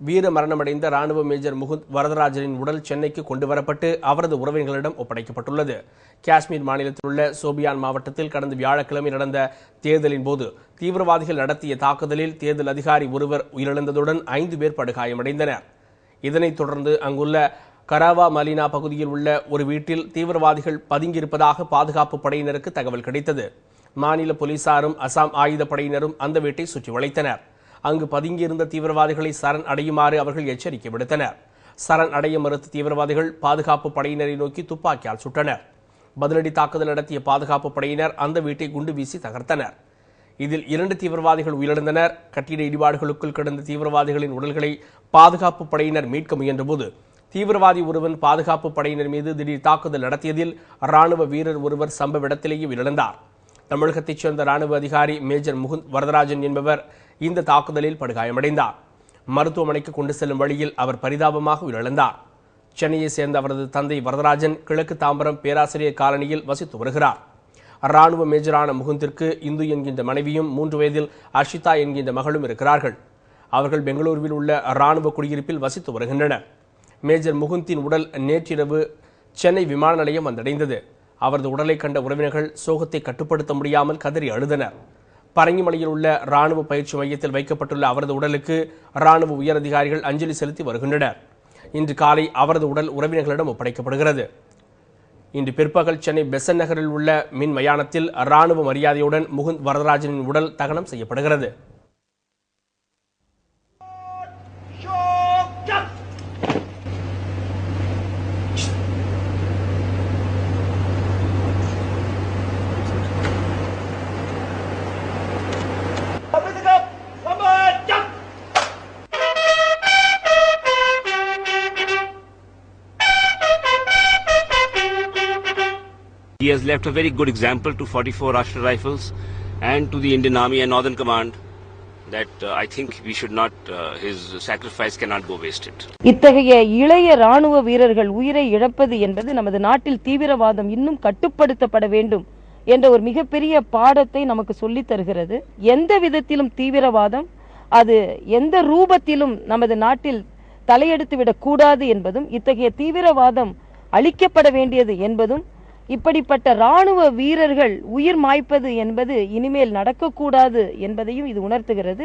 வீர மரணமடைந்த ராணுவ மேஜர் முகுந்த் வரதராஜனின் உடல் சென்னைக்கு கொண்டு வரப்பட்டு அவரது உறவினர்களிடம் ஒப்படைக்கப்பட்டுள்ளது. காஷ்மீர் மாநிலத்தில் உள்ள சோபியான் மாவட்டத்தில் கடந்த வியாழக்கிழமை நடந்த தேர்தலின் போது தீவிரவாதிகள் நடத்திய தாக்குதலில் தேர்தல் அதிகாரி ஒருவர் உயிரிழந்ததுடன் ஐந்து பேர் படுகாயமடைந்தனர். இதனைத் தொடர்ந்து அங்குள்ள கராவா மலினா பகுதியில் உள்ள ஒரு வீட்டில் தீவிரவாதிகள் பதுங்கியிருப்பதாக பாதுகாப்பு படையினருக்கு தகவல் கிடைத்தது. மாநில போலீசாரும் அசாம் ஆயுதப்படையினரும் அந்த வீட்டை சுற்றி வளைத்தனர் அங்கு பதுங்கியிருந்த தீவிரவாதிகளை சரண் அடையுமாறு அவர்கள் எச்சரிக்கை விடுத்தனர். சரண் அடைய மறுத்த தீவிரவாதிகள் பாதுகாப்பு படையினரை நோக்கி துப்பாக்கியால் சுட்டனர். பதிலடி தாக்குதல் நடத்திய பாதுகாப்பு படையினர் அந்த வீட்டை குண்டு வீசி தகர்த்தனர். இதில் இரண்டு தீவிரவாதிகள் உயிரிழந்தனர். கட்டிட இடிபாடுகளுக்குள் கிடந்த தீவிரவாதிகளின் உடல்களை பாதுகாப்பு படையினர் மீட்க முயன்றபோது தீவிரவாதி ஒருவன் பாதுகாப்பு படையினர் மீது திடீர் தாக்குதல் நடத்தியதில் ராணுவ வீரர் ஒருவர் சம்பவ இடத்திலேயே உயிரிழந்தார். தமிழகத்தைச் சேர்ந்த ராணுவ அதிகாரி மேஜர் முகுந்த் வரதராஜன் என்பவர் இந்த தாக்குதலில் படுகாயமடைந்தார். மருத்துவமனைக்கு கொண்டு செல்லும் வழியில் அவர் பரிதாபமாக உயிரிழந்தார். சென்னையைச் சேர்ந்த அவரது தந்தை வரதராஜன் கிழக்கு தாம்பரம் பேராசிரியர் காலனியில் வசித்து வருகிறார். ராணுவ மேஜரான முகுந்திற்கு இந்து என்கின்ற மனைவியும் மூன்று வயதில் அர்ஷிதா என்கின்ற மகளும் இருக்கிறார்கள். அவர்கள் பெங்களூருவில் உள்ள ராணுவ குடியிருப்பில் வசித்து வருகின்றனர். மேஜர் முகுந்தின் உடல் நேற்றிரவு சென்னை விமான நிலையம் வந்தடைந்தது. அவரது உடலை கண்ட உறவினர்கள் சோகத்தை கட்டுப்படுத்த முடியாமல் கதறி அழுதனர். பரங்கிமலையில் உள்ள ராணுவ பயிற்சி மையத்தில் வைக்கப்பட்டுள்ள அவரது உடலுக்கு ராணுவ உயரதிகாரிகள் அஞ்சலி செலுத்தி வருகின்றனர். இன்று காலை அவரது உடல் உறவினர்களிடம் ஒப்படைக்கப்படுகிறது. இன்று பிற்பகல் சென்னை பெசன் நகரில் உள்ள மின் மயானத்தில் ராணுவ மரியாதையுடன் முகுந்த் வரதராஜனின் உடல் தகனம் செய்யப்படுகிறது. He has left a very good example to 44 Rashtra Rifles and to the Indian Army and Northern Command that uh, I think we should not, uh, his sacrifice cannot go wasted. இத்தகைய இளைய ராணுவ வீரர்கள் உயிரை இழப்பது என்பது நமது நாட்டில் தீவிரவாதம் இன்னும் கட்டுப்படுத்தப்பட வேண்டும் என்ற ஒரு மிகப்பெரிய பாடத்தை நமக்கு சொல்லி தருகிறது எந்த விதத்திலும் தீவிரவாதம் அது எந்த ரூபத்திலும் நமது நாட்டில் தலையெடுத்து விடக்கூடாது என்பதும் இத்தகைய தீவிரவாதம் அழிக்கப்பட வேண்டியது என்பதும் இப்படிப்பட்ட ராணுவ வீரர்கள் உயிர் மாய்ப்பது என்பது இனிமேல் நடக்கக்கூடாது என்பதையும் இது உணர்த்துகிறது.